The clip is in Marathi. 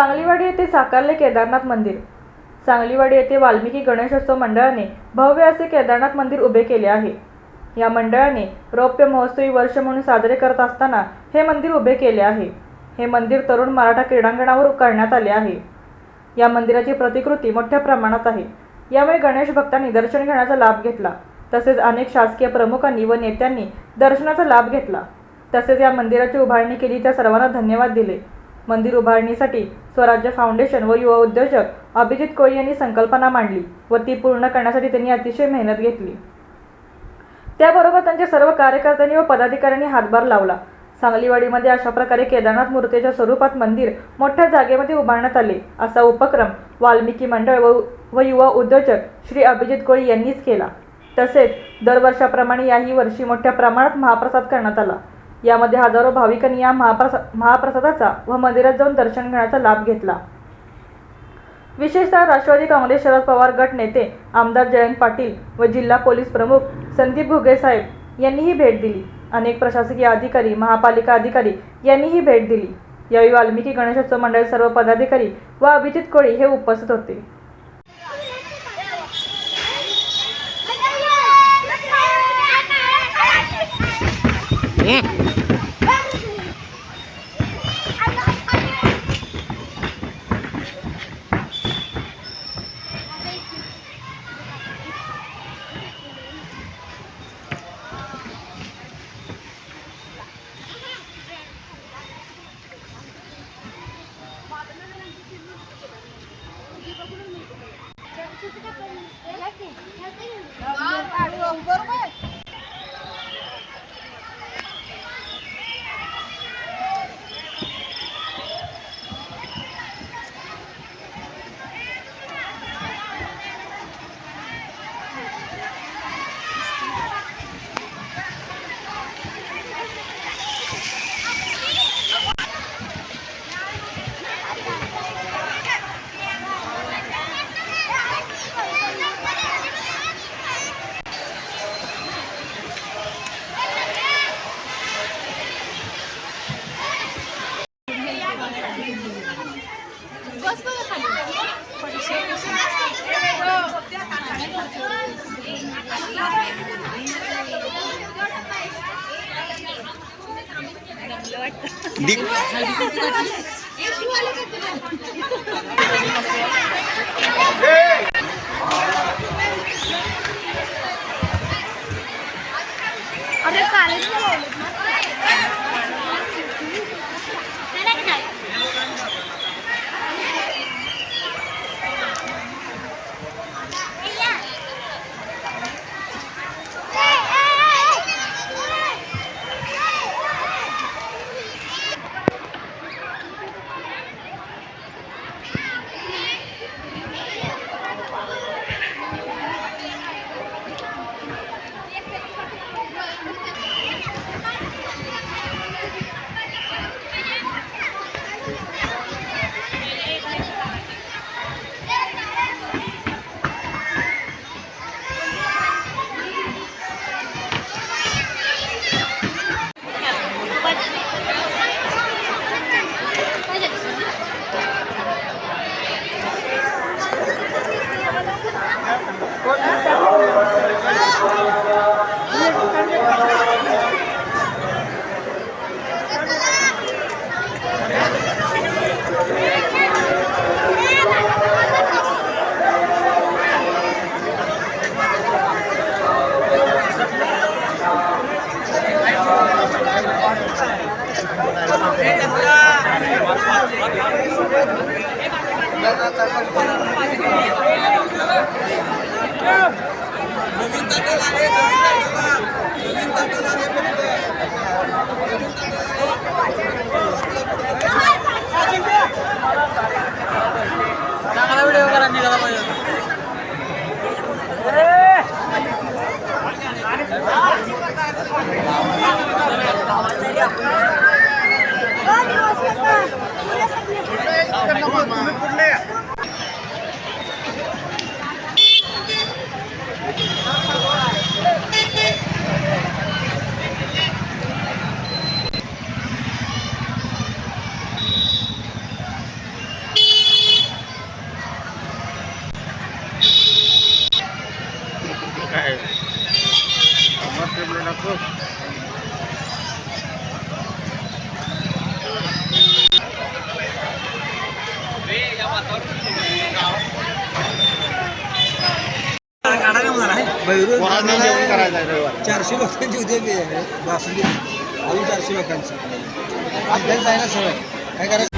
सांगलीवाडी येथे साकारले केदारनाथ मंदिर. सांगलीवाडी येथे वाल्मिकी गणेशोत्सव मंडळाने भव्य असे केदारनाथ मंदिर उभे केले आहे. या मंडळाने रौप्य महोत्सवी वर्ष म्हणून साजरे करत असताना हे मंदिर उभे केले आहे. हे मंदिर तरुण मराठा क्रीडांगणावर करण्यात आले आहे. या मंदिराची प्रतिकृती मोठ्या प्रमाणात आहे. यामुळे गणेश भक्तांनी दर्शन घेण्याचा लाभ घेतला. तसेच अनेक शासकीय प्रमुखांनी व नेत्यांनी दर्शनाचा लाभ घेतला. तसेच या मंदिराची उभारणी केली त्या सर्वांना धन्यवाद दिले. मंदिर उभारणीसाठी स्वराज्य फाउंडेशन व युवा उद्योजक अभिजित कोळी यांनी संकल्पना मांडली व ती पूर्ण करण्यासाठी त्यांनी अतिशय मेहनत घेतली. त्याबरोबर त्यांच्या सर्व कार्यकर्त्यांनी व पदाधिकाऱ्यांनी हातभार लावला. सांगलीवाडीमध्ये अशा प्रकारे केदारनाथ मूर्तीच्या स्वरूपात मंदिर मोठ्या जागेमध्ये उभारण्यात आले असा उपक्रम वाल्मिकी मंडळ व व युवा उद्योजक श्री अभिजित कोळी यांनीच केला. तसेच दरवर्षाप्रमाणे याही वर्षी मोठ्या प्रमाणात महाप्रसाद करण्यात आला. यामध्ये हजारो भाविकांनी या महाप्रसा महाप्रसादाचा व मंदिरात जाऊन दर्शन घेण्याचा लाभ घेतला. विशेषतः राष्ट्रवादी काँग्रेस शरद पवार गट नेते आमदार जयंत पाटील व जिल्हा पोलीस प्रमुख संदीप घुगे साहेब यांनीही भेट दिली. अनेक प्रशासकीय अधिकारी महापालिका अधिकारी यांनीही भेट दिली. यावेळी वाल्मिकी गणेशोत्सव मंडळ सर्व पदाधिकारी व अभिजित कोळी हे उपस्थित होते. Yeah. দিক Yeah. Vamos a hacerlo una cosa. चारशे लोकांची उद्या बासुंदी. अजून चारशे लोकांची. आज जायला सवय. काय करायचं?